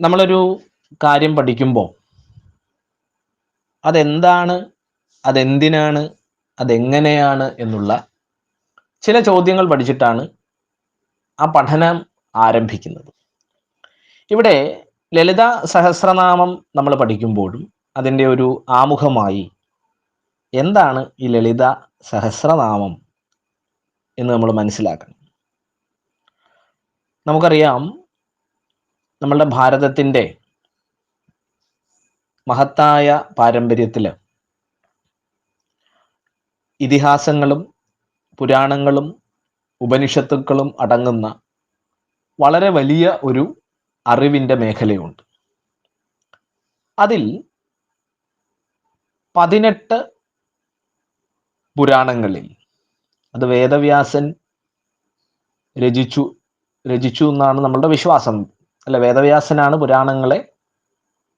നമ്മളൊരു കാര്യം പഠിക്കുമ്പോൾ അതെന്താണ് അതെന്തിനാണ് അതെങ്ങനെയാണ് എന്നുള്ള ചില ചോദ്യങ്ങൾ പഠിച്ചിട്ടാണ് ആ പഠനം ആരംഭിക്കുന്നത്. ഇവിടെ ലളിത സഹസ്രനാമം നമ്മൾ പഠിക്കുമ്പോഴും അതിന്റെ ഒരു ആമുഖമായി എന്താണ് ഈ ലളിത സഹസ്രനാമം എന്ന് നമ്മൾ മനസ്സിലാക്കണം. നമുക്കറിയാം നമ്മളുടെ ഭാരതത്തിന്റെ മഹത്തായ പാരമ്പര്യത്തിൽ ഇതിഹാസങ്ങളും പുരാണങ്ങളും ഉപനിഷത്തുക്കളും അടങ്ങുന്ന വളരെ വലിയ ഒരു അറിവിന്റെ മേഖലയുണ്ട്. അതിൽ പതിനെട്ട് പുരാണങ്ങളിൽ അത് വേദവ്യാസൻ രചിച്ചു രചിച്ചു എന്നാണ് നമ്മളുടെ വിശ്വാസം. അല്ല വേദവ്യാസനാണ് പുരാണങ്ങളെ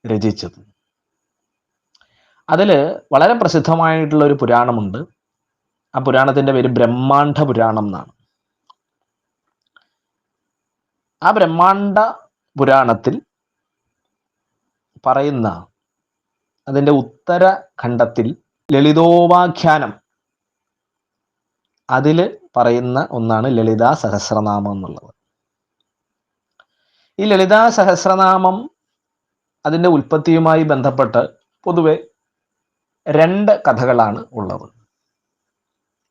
രചിച്ചത്. അതിൽ വളരെ പ്രസിദ്ധമായിട്ടുള്ള ഒരു പുരാണമുണ്ട്. ആ പുരാണത്തിന്റെ പേര് ബ്രഹ്മാണ്ഡ പുരാണം എന്നാണ്. ആ ബ്രഹ്മാണ്ഡ പുരാണത്തിൽ പറയുന്ന അതിന്റെ ഉത്തര ഖണ്ഡത്തിൽ ലളിതോപാഖ്യാനം അതിൽ പറയുന്ന ഒന്നാണ് ലളിതാ സഹസ്രനാമം എന്നുള്ളത്. ഈ ലളിതാ സഹസ്രനാമം അതിന്റെ ഉൽപ്പത്തിയുമായി ബന്ധപ്പെട്ട് പൊതുവെ രണ്ട് കഥകളാണ് ഉള്ളത്.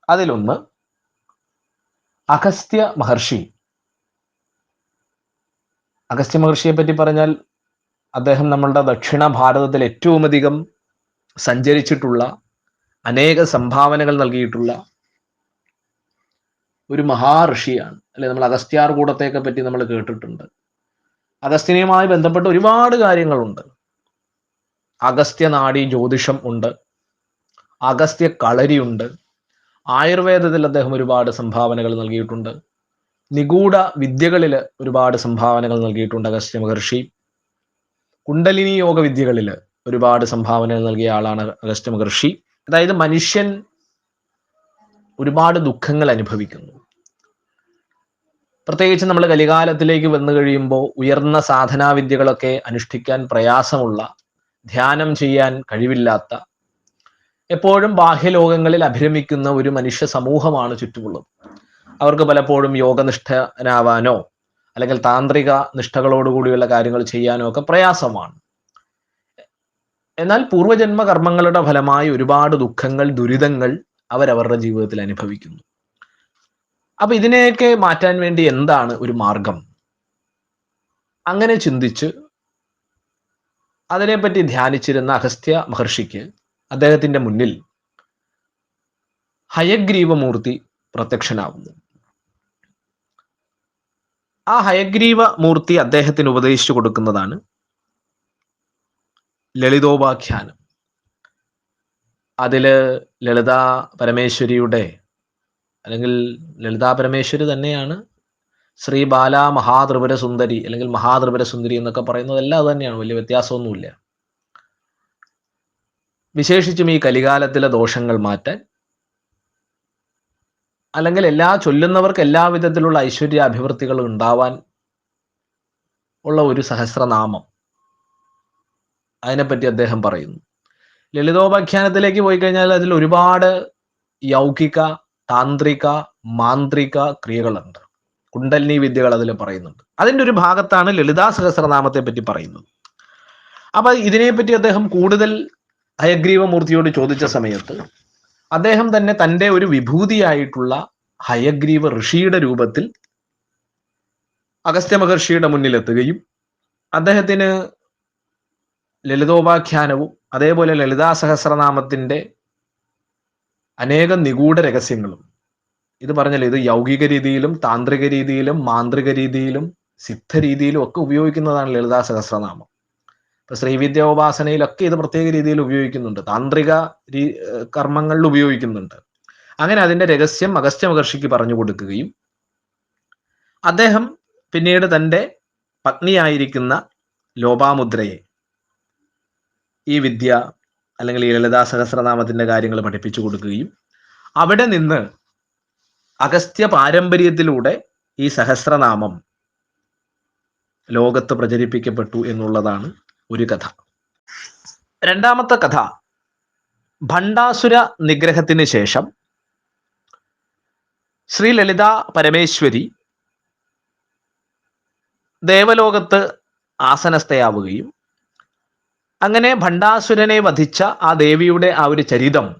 അതിലൊന്ന് അഗസ്ത്യ മഹർഷി. അഗസ്ത്യ മഹർഷിയെ പറ്റി പറഞ്ഞാൽ അദ്ദേഹം നമ്മളുടെ ദക്ഷിണ ഭാരതത്തിൽ ഏറ്റവും അധികം സഞ്ചരിച്ചിട്ടുള്ള അനേക സംഭാവനകൾ നൽകിയിട്ടുള്ള ഒരു മഹാ ഋഷിയാണ് അല്ലെ നമ്മൾ അഗസ്ത്യാർ കൂടത്തെയൊക്കെ പറ്റി നമ്മൾ കേട്ടിട്ടുണ്ട്. അഗസ്ത്യനുമായി ബന്ധപ്പെട്ട ഒരുപാട് കാര്യങ്ങളുണ്ട്. അഗസ്ത്യ നാഡി ജ്യോതിഷം ഉണ്ട്. അഗസ്ത്യ കളരിയുണ്ട് ആയുർവേദത്തിൽ അദ്ദേഹം ഒരുപാട് സംഭാവനകൾ നൽകിയിട്ടുണ്ട്. നിഗൂഢ വിദ്യകളിൽ ഒരുപാട് സംഭാവനകൾ നൽകിയിട്ടുണ്ട് അഗസ്ത്യ മഹർഷി. കുണ്ടലിനി യോഗ വിദ്യകളിൽ ഒരുപാട് സംഭാവനകൾ നൽകിയ ആളാണ് അഗസ്ത്യ മഹർഷി. അതായത് മനുഷ്യൻ ഒരുപാട് ദുഃഖങ്ങൾ അനുഭവിക്കുന്നു. പ്രത്യേകിച്ച് നമ്മൾ കലികാലത്തിലേക്ക് വന്നു കഴിയുമ്പോൾ ഉയർന്ന സാധനാവിദ്യകളൊക്കെ അനുഷ്ഠിക്കാൻ പ്രയാസമുള്ള ധ്യാനം ചെയ്യാൻ കഴിവില്ലാത്ത എപ്പോഴും ബാഹ്യലോകങ്ങളിൽ അഭിരമിക്കുന്ന ഒരു മനുഷ്യ സമൂഹമാണ് ചുറ്റുമുള്ളത്. അവർക്ക് പലപ്പോഴും യോഗനിഷ്ഠനാവാനോ അല്ലെങ്കിൽ താന്ത്രിക നിഷ്ഠകളോടുകൂടിയുള്ള കാര്യങ്ങൾ ചെയ്യാനോ ഒക്കെ പ്രയാസമാണ്. എന്നാൽ പൂർവജന്മ കർമ്മങ്ങളുടെ ഫലമായി ഒരുപാട് ദുഃഖങ്ങൾ ദുരിതങ്ങൾ അവരവരുടെ ജീവിതത്തിൽ അനുഭവിക്കുന്നു. അപ്പൊ ഇതിനെയൊക്കെ മാറ്റാൻ വേണ്ടി എന്താണ് ഒരു മാർഗം? അങ്ങനെ ചിന്തിച്ച് അതിനെപ്പറ്റി ധ്യാനിച്ചിരുന്ന അഗസ്ത്യ മഹർഷിക്ക് അദ്ദേഹത്തിന്റെ മുന്നിൽ ഹയഗ്രീവമൂർത്തി പ്രത്യക്ഷനാവുന്നു. ആ ഹയഗ്രീവ മൂർത്തി അദ്ദേഹത്തിന് ഉപദേശിച്ചു കൊടുക്കുന്നതാണ് ലളിതോപാഖ്യാനം. അതിൽ ലളിതാ പരമേശ്വരിയുടെ അല്ലെങ്കിൽ ലളിതാ പരമേശ്വരി തന്നെയാണ് ശ്രീ ബാല മഹാത്രിപുര സുന്ദരി അല്ലെങ്കിൽ മഹാത്രിപുര സുന്ദരി എന്നൊക്കെ പറയുന്നതെല്ലാം തന്നെയാണ് വലിയ വ്യത്യാസമൊന്നുമില്ല. വിശേഷിച്ചും ഈ കലികാലത്തിലെ ദോഷങ്ങൾ മാറ്റാൻ അല്ലെങ്കിൽ എല്ലാ ചൊല്ലുന്നവർക്ക് എല്ലാവിധത്തിലുള്ള ഐശ്വര്യ അഭിവൃദ്ധികൾ ഉണ്ടാവാൻ ഉള്ള ഒരു സഹസ്രനാമം അതിനെപ്പറ്റി അദ്ദേഹം പറയുന്നു. ലളിതോപാഖ്യാനത്തിലേക്ക് പോയി കഴിഞ്ഞാൽ അതിൽ ഒരുപാട് യൗകിക താന്ത്രിക മാന്ത്രിക ക്രിയകളുണ്ട്. കുണ്ടലിനി വിദ്യകൾ അതിൽ പറയുന്നുണ്ട്. അതിന്റെ ഒരു ഭാഗത്താണ് ലളിതാ സഹസ്രനാമത്തെ പറ്റി പറയുന്നത്. അപ്പൊ ഇതിനെപ്പറ്റി അദ്ദേഹം കൂടുതൽ ഹയഗ്രീവമൂർത്തിയോട് ചോദിച്ച സമയത്ത് അദ്ദേഹം തന്നെ തന്റെ ഒരു വിഭൂതിയായിട്ടുള്ള ഹയഗ്രീവ ഋഷിയുടെ രൂപത്തിൽ അഗസ്ത്യ മഹർഷിയുടെ മുന്നിലെത്തുകയും അദ്ദേഹത്തിന് ലളിതോപാഖ്യാനവും അതേപോലെ ലളിതാ സഹസ്രനാമത്തിന്റെ അനേകം നിഗൂഢ രഹസ്യങ്ങളും. ഇത് പറഞ്ഞല്ലോ ഇത് യൗകിക രീതിയിലും താന്ത്രിക രീതിയിലും മാന്ത്രിക രീതിയിലും സിദ്ധ രീതിയിലും ഒക്കെ ഉപയോഗിക്കുന്നതാണ് ലളിതാ സഹസ്രനാമം. ഇപ്പൊ ശ്രീവിദ്യ ഉപാസനയിലൊക്കെ ഇത് പ്രത്യേക രീതിയിൽ ഉപയോഗിക്കുന്നുണ്ട്. താന്ത്രിക രീ കർമ്മങ്ങളിൽ ഉപയോഗിക്കുന്നുണ്ട്. അങ്ങനെ അതിന്റെ രഹസ്യം അഗസ്ത്യ മഹർഷിക്ക് പറഞ്ഞു കൊടുക്കുകയും അദ്ദേഹം പിന്നീട് തന്റെ പത്നിയായിരിക്കുന്ന ലോപാമുദ്രയെ ഈ വിദ്യ അല്ലെങ്കിൽ ഈ ലളിതാ സഹസ്രനാമത്തിന്റെ കാര്യങ്ങൾ പഠിപ്പിച്ചു കൊടുക്കുകയും അവിടെ നിന്ന് അഗസ്ത്യ പാരമ്പര്യത്തിലൂടെ ഈ സഹസ്രനാമം ലോകത്ത് പ്രചരിപ്പിക്കപ്പെട്ടു എന്നുള്ളതാണ് ഒരു കഥ. രണ്ടാമത്തെ കഥ ഭണ്ഡാസുര നിഗ്രഹത്തിന് ശേഷം ശ്രീ ലളിത പരമേശ്വരി ദേവലോകത്ത് ആസനസ്ഥയാവുകയും അങ്ങനെ ഭണ്ഡാസുരനെ വധിച്ച ആ ദേവിയുടെ ആ ഒരു ചരിതം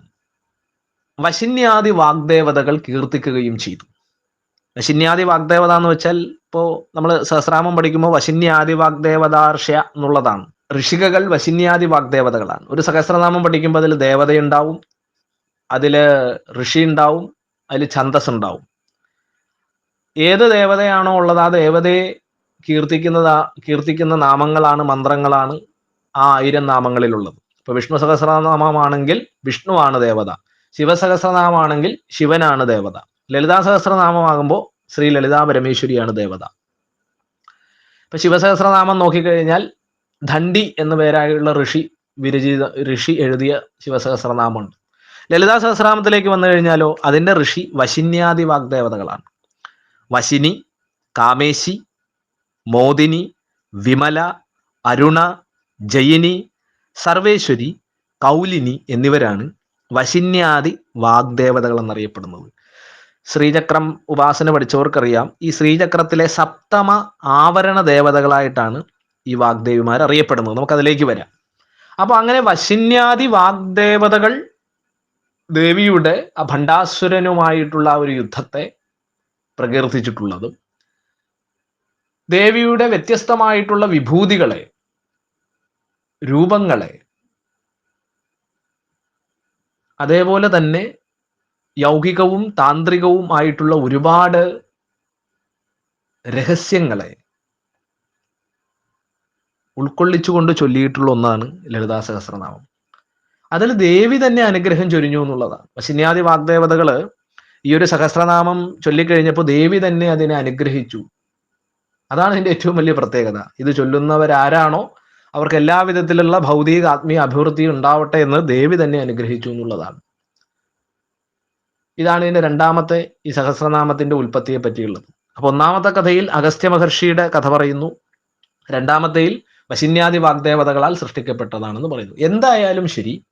വശിന്യാദി വാഗ്ദേവതകൾ കീർത്തിക്കുകയും ചെയ്തു. വശിന്യാദി വാഗ്ദേവത എന്ന് വെച്ചാൽ ഇപ്പോ നമ്മൾ സഹസ്രാമം പഠിക്കുമ്പോൾ വശിന്യാദി വാഗ്ദേവതാർഷ്യ എന്നുള്ളതാണ്. ഋഷികകൾ വശിന്യാദി വാഗ്ദേവതകളാണ്. ഒരു സഹസ്രനാമം പഠിക്കുമ്പോൾ അതിൽ ദേവതയുണ്ടാവും അതിൽ ഋഷി ഉണ്ടാവും അതിൽ ഛന്തസ് ഉണ്ടാവും ഏത് ദേവതയാണോ ഉള്ളത് ആ ദേവതയെ കീർത്തിക്കുന്നതാ കീർത്തിക്കുന്ന നാമങ്ങളാണ് മന്ത്രങ്ങളാണ് ആ ആയിരം നാമങ്ങളിലുള്ളത് ഇപ്പൊ വിഷ്ണു സഹസ്രനാമമാണെങ്കിൽ വിഷ്ണുവാണ് ദേവത. ശിവസഹസ്രനാമമാണെങ്കിൽ ശിവനാണ് ദേവത. ലളിതാ സഹസ്രനാമമാകുമ്പോൾ ശ്രീ ലളിതാ പരമേശ്വരിയാണ് ദേവത. ഇപ്പൊ ശിവസഹസ്രനാമം നോക്കിക്കഴിഞ്ഞാൽ ധണ്ഡി എന്ന പേരായുള്ള ഋഷി വിരചിത ഋഷി എഴുതിയ ശിവസഹസ്രനാമമുണ്ട്. ലളിതാ സഹസ്രനാമത്തിലേക്ക് വന്നു കഴിഞ്ഞാലോ അതിന്റെ ഋഷി വശിന്യാദി വാഗ്ദേവതകളാണ്. വശിനി കാമേശി മോദിനി വിമല അരുണ ജയിനി സർവേശ്വരി കൗലിനി എന്നിവരാണ് വശിന്യാദി വാഗ്ദേവതകൾ എന്നറിയപ്പെടുന്നത് ശ്രീചക്രം ഉപാസന പഠിച്ചവർക്കറിയാം. ഈ ശ്രീചക്രത്തിലെ സപ്തമ ആവരണ ദേവതകളായിട്ടാണ് ഈ വാഗ്ദേവിമാർ അറിയപ്പെടുന്നത്. നമുക്ക് അതിലേക്ക് വരാം. അപ്പൊ അങ്ങനെ വശിന്യാദി വാഗ്ദേവതകൾ ദേവിയുടെ ആ ഭണ്ഡാസുരനുമായിട്ടുള്ള ഒരു യുദ്ധത്തെ പ്രകീർത്തിച്ചിട്ടുള്ളതും ദേവിയുടെ വ്യത്യസ്തമായിട്ടുള്ള വിഭൂതികളെ രൂപങ്ങളെ. അതേപോലെ തന്നെ യൗകികവും താന്ത്രികവും ആയിട്ടുള്ള ഒരുപാട് രഹസ്യങ്ങളെ ഉൾക്കൊള്ളിച്ചുകൊണ്ട് ചൊല്ലിയിട്ടുള്ള ഒന്നാണ് ലളിതാ സഹസ്രനാമം. അതിൽ ദേവി തന്നെ അനുഗ്രഹം ചൊരിഞ്ഞു എന്നുള്ളതാണ്. പശിന്യാദി വാഗ്ദേവതകൾ ഈ ഒരു സഹസ്രനാമം ചൊല്ലിക്കഴിഞ്ഞപ്പോൾ ദേവി തന്നെ അതിനെ അനുഗ്രഹിച്ചു. അതാണ് ഇതിന്റെ ഏറ്റവും വലിയ പ്രത്യേകത. ഇത് ചൊല്ലുന്നവരാരാണോ അവർക്ക് എല്ലാ വിധത്തിലുള്ള ഭൗതിക ആത്മീയ അഭിവൃദ്ധി ഉണ്ടാവട്ടെ എന്ന് ദേവി തന്നെ അനുഗ്രഹിച്ചു എന്നുള്ളതാണ്. ഇതാണ് ഇതിന്റെ രണ്ടാമത്തെ ഈ സഹസ്രനാമത്തിന്റെ ഉൽപ്പത്തിയെ പറ്റിയുള്ളത്. അപ്പൊ ഒന്നാമത്തെ കഥയിൽ അഗസ്ത്യ മഹർഷിയുടെ കഥ പറയുന്നു. രണ്ടാമത്തെയിൽ വശിന്യാദി വാഗ്ദേവതകളാൽ സൃഷ്ടിക്കപ്പെട്ടതാണെന്ന് പറയുന്നു. എന്തായാലും ശരി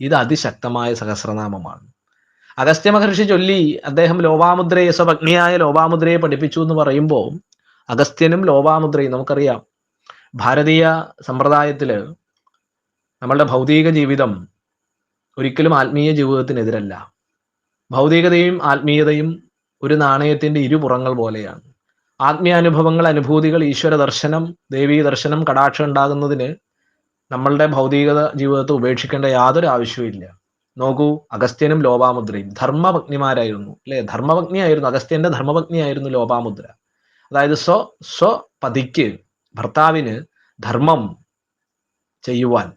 ഇത് അതിശക്തമായ സഹസ്രനാമമാണ്. അഗസ്ത്യ മഹർഷി ചൊല്ലി അദ്ദേഹം ലോപാമുദ്രയെ സ്വഭഗ്നിയായ ലോപാമുദ്രയെ പഠിപ്പിച്ചു എന്ന് പറയുമ്പോൾ അഗസ്ത്യനും ലോപാമുദ്രയും നമുക്കറിയാം ഭാരതീയ സമ്പ്രദായത്തിൽ നമ്മളുടെ ഭൗതിക ജീവിതം ഒരിക്കലും ആത്മീയ ജീവിതത്തിനെതിരല്ല. ഭൗതികതയും ആത്മീയതയും ഒരു നാണയത്തിന്റെ ഇരുപുറങ്ങൾ പോലെയാണ്. ആത്മീയാനുഭവങ്ങൾ അനുഭൂതികൾ ഈശ്വര ദർശനം ദേവീ ദർശനം കടാക്ഷം ഉണ്ടാകുന്നതിന് നമ്മളുടെ ഭൗതികത ജീവിതത്തെ ഉപേക്ഷിക്കേണ്ട യാതൊരു ആവശ്യവുമില്ല നോക്കൂ അഗസ്ത്യനും ലോപാമുദ്രയും. ധർമ്മപത്നിമാരായിരുന്നു അല്ലെ? ധർമ്മപത്നിയായിരുന്നു അഗസ്ത്യന്റെ ധർമ്മപത്നിയായിരുന്നു ലോപാമുദ്ര. അതായത് സ്വ സ്വപതിക്ക് ഭർത്താവിന് ധർമ്മം ചെയ്യുവാൻ.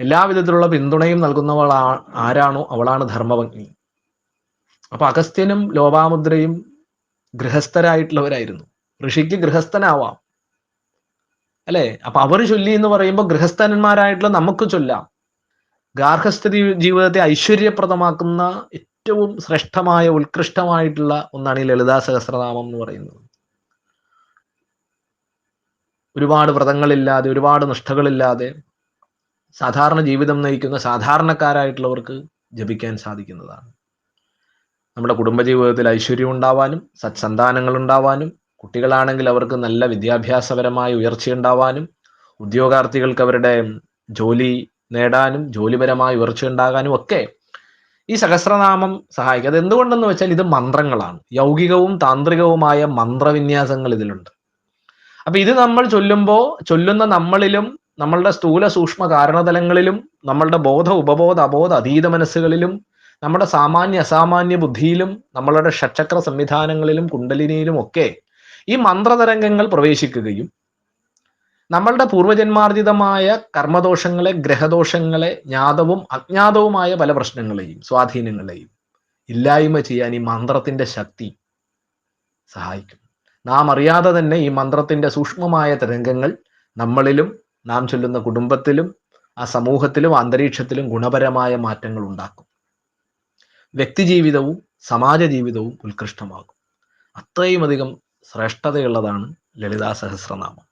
എല്ലാവിധത്തിലുള്ള പിന്തുണയും നൽകുന്നവൾ ആരാണോ അവളാണ് ധർമ്മപത്നി അപ്പൊ അഗസ്ത്യനും ലോപാമുദ്രയും ഗൃഹസ്ഥരായിട്ടുള്ളവരായിരുന്നു. ഋഷിക്ക് ഗൃഹസ്ഥനാവാം. അല്ലേ? അപ്പൊ അവർ ചൊല്ലി എന്ന് പറയുമ്പോൾ ഗൃഹസ്ഥന്മാരായിട്ടുള്ള നമുക്ക് ചൊല്ലാം. ഗാർഹസ്ഥ ജീവിതത്തെ ഐശ്വര്യപ്രദമാക്കുന്ന ഏറ്റവും ശ്രേഷ്ഠമായ ഉത്കൃഷ്ടമായിട്ടുള്ള ഒന്നാണ് ഈ ലളിതാ സഹസ്രനാമം എന്ന് പറയുന്നത്. ഒരുപാട് വ്രതങ്ങളില്ലാതെ ഒരുപാട് നിഷ്ഠകളില്ലാതെ സാധാരണ ജീവിതം നയിക്കുന്ന സാധാരണക്കാരായിട്ടുള്ളവർക്ക് ജപിക്കാൻ സാധിക്കുന്നതാണ്. നമ്മുടെ കുടുംബജീവിതത്തിൽ ഐശ്വര്യം ഉണ്ടാവാനും സത്സന്താനങ്ങൾ ഉണ്ടാവാനും കുട്ടികളാണെങ്കിൽ അവർക്ക് നല്ല വിദ്യാഭ്യാസപരമായ ഉയർച്ചയുണ്ടാവാനും ഉദ്യോഗാർത്ഥികൾക്ക് അവരുടെ ജോലി നേടാനും ജോലിപരമായ ഉയർച്ച ഉണ്ടാകാനും ഒക്കെ ഈ സഹസ്രനാമം സഹായിക്കും. അത് എന്തുകൊണ്ടെന്ന് വെച്ചാൽ ഇത് മന്ത്രങ്ങളാണ്. യൗകികവും താന്ത്രികവുമായ മന്ത്രവിന്യാസങ്ങൾ ഇതിലുണ്ട്. അപ്പൊ ഇത് നമ്മൾ ചൊല്ലുമ്പോൾ ചൊല്ലുന്ന നമ്മളിലും നമ്മളുടെ സ്ഥൂല സൂക്ഷ്മ കാരണതലങ്ങളിലും നമ്മളുടെ ബോധ ഉപബോധ അബോധ അതീത മനസ്സുകളിലും നമ്മുടെ സാമാന്യ അസാമാന്യ ബുദ്ധിയിലും നമ്മളുടെ ഷഡ്ചക്ര സംവിധാനങ്ങളിലും കുണ്ടലിനിയിലും ഒക്കെ ഈ മന്ത്രതരംഗങ്ങൾ പ്രവേശിക്കുകയും നമ്മളുടെ പൂർവജന്മാർജിതമായ കർമ്മദോഷങ്ങളെ ഗ്രഹദോഷങ്ങളെ ജ്ഞാതവും അജ്ഞാതവുമായ പല പ്രശ്നങ്ങളെയും സ്വാധീനങ്ങളെയും ഇല്ലായ്മ ചെയ്യാൻ ഈ മന്ത്രത്തിന്റെ ശക്തി സഹായിക്കും. നാം അറിയാതെ തന്നെ ഈ മന്ത്രത്തിന്റെ സൂക്ഷ്മമായ തരംഗങ്ങൾ നമ്മളിലും നാം ചൊല്ലുന്ന കുടുംബത്തിലും ആ സമൂഹത്തിലും അന്തരീക്ഷത്തിലും ഗുണപരമായ മാറ്റങ്ങൾ ഉണ്ടാക്കും. വ്യക്തിജീവിതവും സമാജ ജീവിതവും ഉത്കൃഷ്ടമാകും. അത്രയും അധികം ശ്രേഷ്ഠതയുള്ളതാണ് ലളിതാ സഹസ്രനാമം.